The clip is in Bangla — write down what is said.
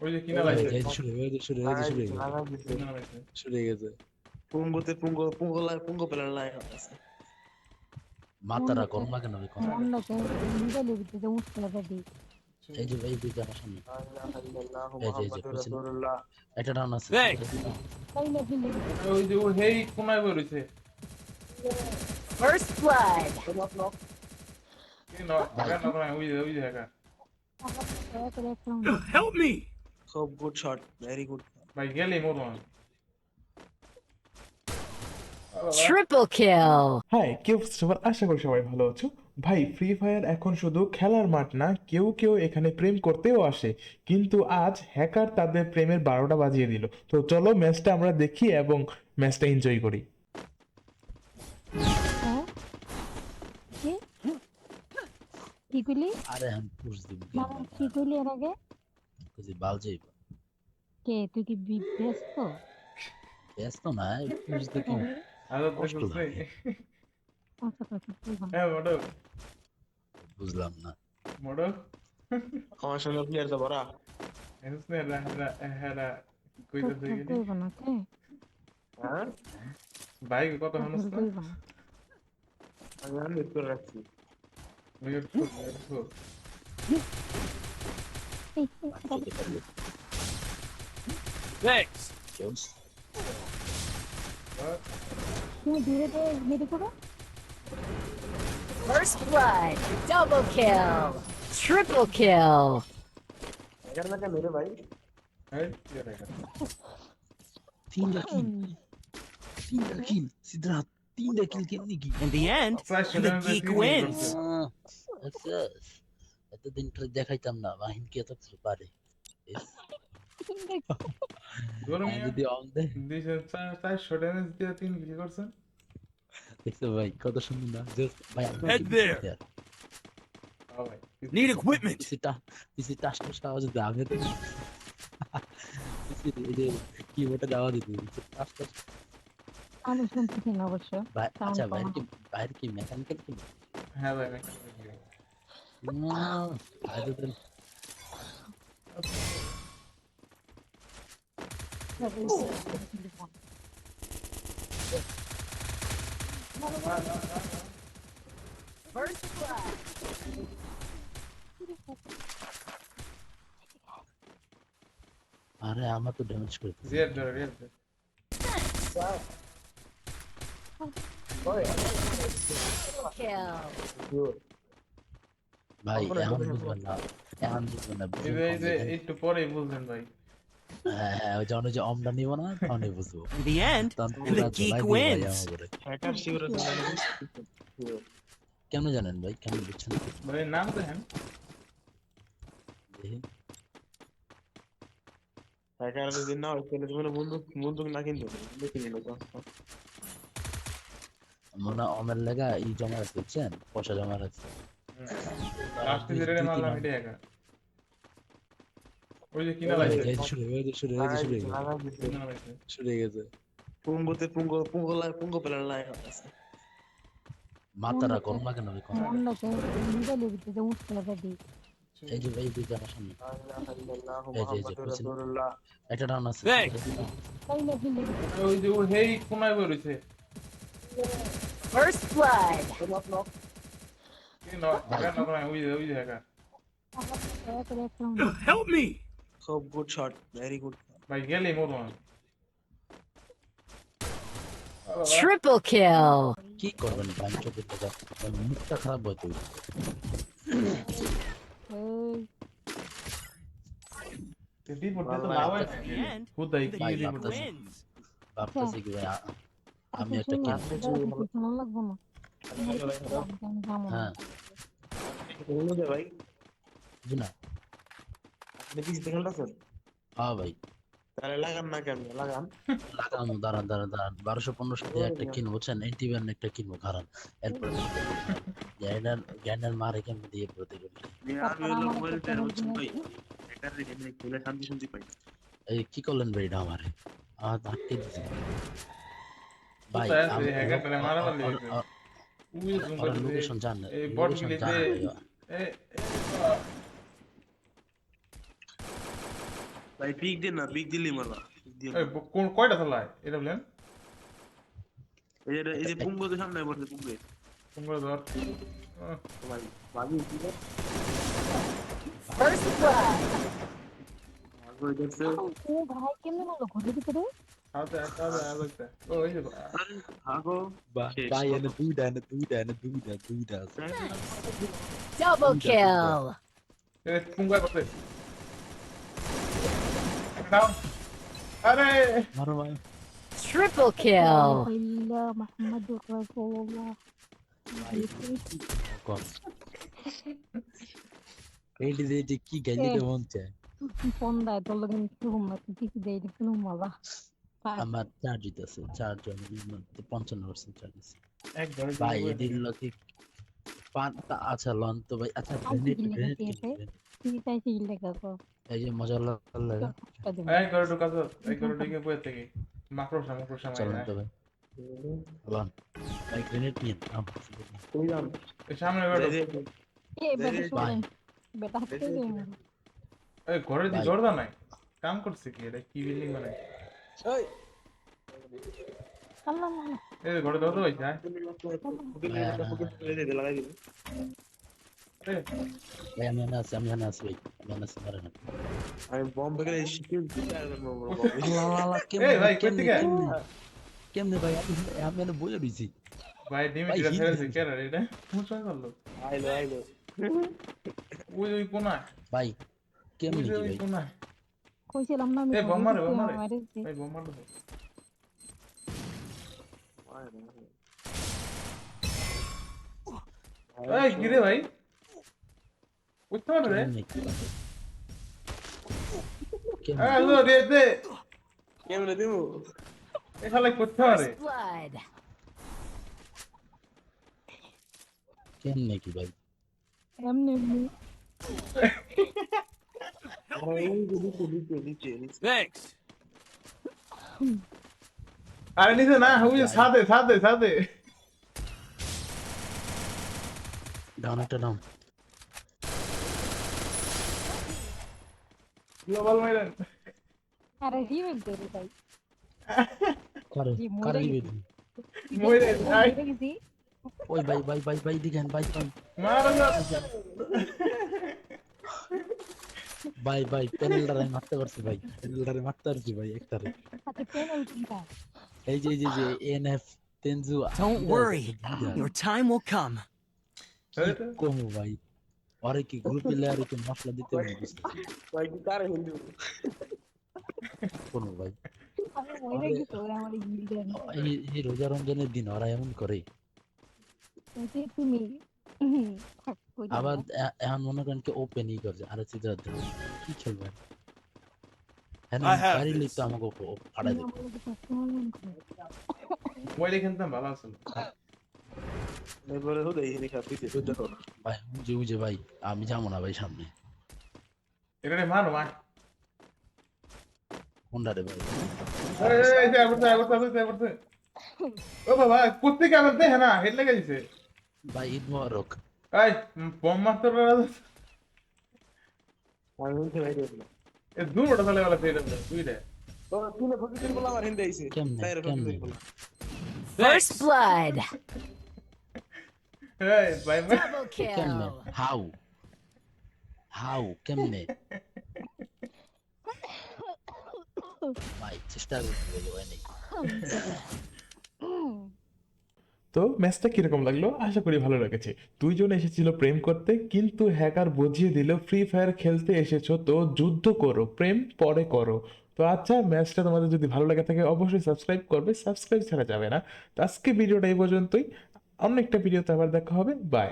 ওই যে কিনা লাইছে। যে শুরু গেছে শুরু গেছে শুরু গেছে। লাগাই দিছে কিনা লাইছে। শুরু গেছে। পুঙ্গতে পুঙ্গ পুঙ্গ লাই পুঙ্গ পেলার লাই আছে। মাতারা গরম লাগে না এখন অন্যকে নিজে লিখতে যে মুশকিলটা দিই এই যে এই দিকে আমার সামনে। এই যে, এই যে, বুঝছেন? ডাউন আছে। তাই না দিলে ওই যে ও হেই কোনায় বেরোইছে First blood. কি ন হ্যাকার না কোনায় ওই যে ওই যে হ্যাকার করে একটা Help me! খুব গুড শট ভেরি গুড ভাই গেলি মরবো না Triple kill. হাই কেউ সবার আশা করি সবাই ভালো আছো। ভাই ফ্রি ফায়ার এখন শুধু খেলার মাঠ না কেউ কেউ এখানে প্রেম করতেও আসে। কিন্তু আজ হ্যাকার তাদের প্রেমের বারোটা বাজিয়ে দিল। তো চলো ম্যাচটা আমরা দেখি এবং ম্যাচটা এনজয় করি। কি কি আরে আমি পুশ দিব। কি কইলি এর আগে? কিছু বাল যাইব কে তুই কি ব্যস্ত? ব্যস্ত না পুশ দেখি আরও কষ্ট লাগে। আচ্ছা আচ্ছা হ্যাঁ মোটক বুঝলাম না। মোটক আমার সঙ্গে প্লেয়ার তো বড়া এসনে রা রা হেরা কইতে তুই গেলি কইব না হ্যাঁ? ভাই কত তো? কইব আমি করে রাখছি। মিউট মিউট ফুল এই, এই, বাচ্চাদের পারলে Thanks. কেউ তুমি ধীরে ধীরে মেরে করো First blood. Double kill. Triple kill. এখানে না কেন রে ভাই এই কি হ্যাকার তিনটা কিল তিনটা কিল সিদ্ধার্থ তিনটা কিল কেমনি কি In the end, Flash the shot geek and wins. এতদিন ধরে দেখাইতাম না বাহিন কি এত কিছু পারে? আমি যদি অন দেয় তিন কি করছেন? দেখছ ভাই কত সুন্দর না? ভাই আপনি Head কি there. player? ও ভাই need equipment. কিছু টাস টাস আওয়াজ দিতে আমি তো কিছু এই যে কিবোর্ডে দেওয়া দিতে কিছু টাস টাস আমি শুনতেছি না অবশ্য। আচ্ছা বাইরে কি বাইরে কি মেকানিক্যাল কি? হ্যাঁ ভাই ভাই না বাইরে তো First blood. আরে আমার তো ড্যামেজ করে দিছে। জিয়ার ধরে রিয়ার ধরে Kill. ভাই এখন বুঝবেন না এখন বুঝবেন না এই যে এই যে একটু পরেই বুঝলেন ভাই। হ্যাঁ হ্যাঁ ওই যখন যে অমটা নিব না তখনই বুঝব। হ্যাকার কেন জানেন ভাই কেন বুঝছেন? ভাই নাম দেখেন। দেখি। হ্যাকার যদি না হয় তাহলে জীবনে বন্দুক বন্দুক না কিনতো দেখে নিল তো মনে অমের লেগা ই জমা রাখছে বুঝছেন? পয়সা জমা রাখছে লাস্টে যেটা মারলাম তিন এটাই ওই যে কিনা যে শুরু হয়ে গেছে শুরু হয়ে গেছে শুরু হয়ে গেছে লাগাই দিছে কিনা লাইছে শুরু হয়ে গেছে পুঙ্গতে পুঙ্গ পুঙ্গ লাই পুঙ্গ পেলার লাই আছে মাতারা গরম লাগে না এখন অন্যকে নিজে লিখতে যে মুশকিলটা দিই এই যে এই দিকে আমার সামনে এই যে, এই যে, বুঝছেন? রাসূলুল্লাহ একটা ডাউন আছে Thanks. তাই না দিলে ওই যে ও হেই কোনায় বেরোইছে First blood. Help me! খুব গুড শট ভেরি গুড ভাই গেলি মরবো না Triple kill. কি করবেন বাঞ্চকের টাকা মুখটা খারাপ হয়তো এই রিপোর্ট তো বাবা, লাভ In আছে the end, খুদাই the কি Bye, geek bye. Report wins. ভাবতেছি কি ভাই আ- আমি আচ্ছা, একটা শুনুন, কি আপনার শোনা লাগবো না আমি যাব না। হ্যাঁ। ভাই বুঝি না আপনি কি খেলতেছেন হ্যাঁ ভাই। তাহলে লাগান না কেন? লাগান। লাগানো দাঁড়ান দাঁড়ান দাঁড়ান। বারোশো পনেরোশো দিয়ে একটা কিনবো বুঝছেন? এইটি একটা কিনবো কারণ এরপর গ্যান্ডার গ্যান্ডার মারে কেমন দিয়ে প্রতি করি আমি হলো মোবাইল প্লেয়ার হচ্ছেন ভাই হ্যাকার রে গেমে খেলে শান্তি শান্তি পাই এই কি করলেন ভাই এটা আমারে আটকে ভাই লোকেশন জান এই লোকেশন বটগুলি ভাই। পিক দিন না পিক দিলি ব- কোন কয়টা চালায় এটা বলেন এই যে পুঙ্গ তো সামনে পড়ছে পুঙ্গে। তোমরা ধর। ভাই ভাবি দেখছে ও ভাই কেমনে মারলো ঘরের ভিতরে? হাতে একটা হাতে আর একটা। ও, এই যে, আরে আগো শেষ। ভাই এনে দুইটা এনে দুইটা এনে দুইটা দুইটা আছে Double kill. এই পুঙ্গা করতে। Down. আরে মারো ভাই Triple kill. ইল্লা মুহাম্মাদুর রাসূলুল্লাহ কম এইটি দিয়ে যে কি গাইলে মন চায় ফোন দেয় তোর লোক একটু আমার চার্জ দিতেছে চার্জ পঞ্চান্ন পার্সেন্ট চার্জ আছে ভাই ঢুকে লোকে পান আচ্ছা লন তো ভাই আচ্ছা তো এই যে মজা লাগে। এই ঘরে ঢুকাছো এই ঘরে ঢুকে বইয়ে থেকে। চলেন মাইরা। তো ভাই। লন ভাই গ্রেনেড নিন আমার কই সামনে ঘরে ঢুক। এ বেটা হাতে এই ঘরে দি। দরজা নাই। কাম করছে কি এটা কি বিল্ডিং মানে ঘরে দরজা হইছে হ্যাঁ লাগাই দিল ভাই আমি এনে আছি আমি এনে আছি ভাই আমি এনে আছি মারে না আমি বম বেগে শিখিয়ে আল্লাহ আল্লাহ এই ভাই, কেমনে ভাই আমি রইছি ভাই ফেলেছে দিছে। এটা কোন করল? আইলো আইলো। ওই ওই কোনায়? ভাই কেমনে ভাই? কইছিলাম না আমি এ, বোম মারে, বোম মারে। এই বোম মারলো। এই কি রে ভাই? বুঝতে পারো রে? কেমনে? কি ভাই? কেমনে এই লো রে দে। কেমনে দিমু এই শালা করতে পারে কেমনে কি ভাই? এমনি। Thanks. আরে নিচে না ওই ছাদে ছাদে ছাদে। ডাউন একটা ডাউন গ্লোবাল মাইলেন আরে রিভেল দে রে ভাই। করে করে। দিবে মরে আই। ওই ভাই ভাই ভাই ভাই দিকেন ভাই ভাই। মারা ভাই ভাই প্যানেলটারে মারতে পারছি ভাই প্যানেলটারে মারতে পারছি ভাই একটারে। সাথে পেনাল্টিটা এই যে এই যে এনএফ তেনজু Don't worry. Your time will come. কমু ভাই? আরে কি গ্রুপে লেয়ারে কি মশলা দিতে হবে ভাই কি কারে হিন্দু? কোন ভাই। এই রোজা রমজানের দিন ওরা এমন করে। তুমি? আবার এখন মনে করেন কি ওপেনই করছে। আরে সিধা কি খেলবেন? হ্যাঁ পারিলে. তো আমাকে ফাড়াই দেবে। মোবাইলে খেলতাম ভালো এবারে তো দেখো ভাই বুঝে বুঝে ভাই আমি যাব না ভাই সামনে। এটা মারো মার। কোনটা রে ভাই? এই। ও বাবা কোথেকে আমার দেখে না? হেড লেগে গেছে। ভাই ঈদ মোবারক। এই বম মারতে পারা আমি বলতে ভাই দেখল এ দূর ওটা চলে গেল ফের তুই রে তো তুলে ফকির দিন বলা আমার হিন্দে আইছে কেমনে তাই রে ফকির কেমনে দিন বলা First blood. এই ভাই মা- Double কেমনে kill. হাউ হাউ কেমনে ভাই চেষ্টা করতে বলো ভাই নেই তো ম্যাচটা কীরকম লাগল? আশা করি ভালো লেগেছে। দুইজন এসেছিল প্রেম করতে, কিন্তু হ্যাকার বুঝিয়ে দিল ফ্রি ফায়ার খেলতে এসেছ তো যুদ্ধ করো, প্রেম পরে করো। তো আচ্ছা ম্যাচটা তোমাদের যদি ভালো লাগে থাকে, অবশ্যই সাবস্ক্রাইব করবে। সাবস্ক্রাইব ছাড়া যাবে না। তো আজকে ভিডিওটা এই পর্যন্তই। অন্য একটা ভিডিওতে আবার দেখা হবে। বাই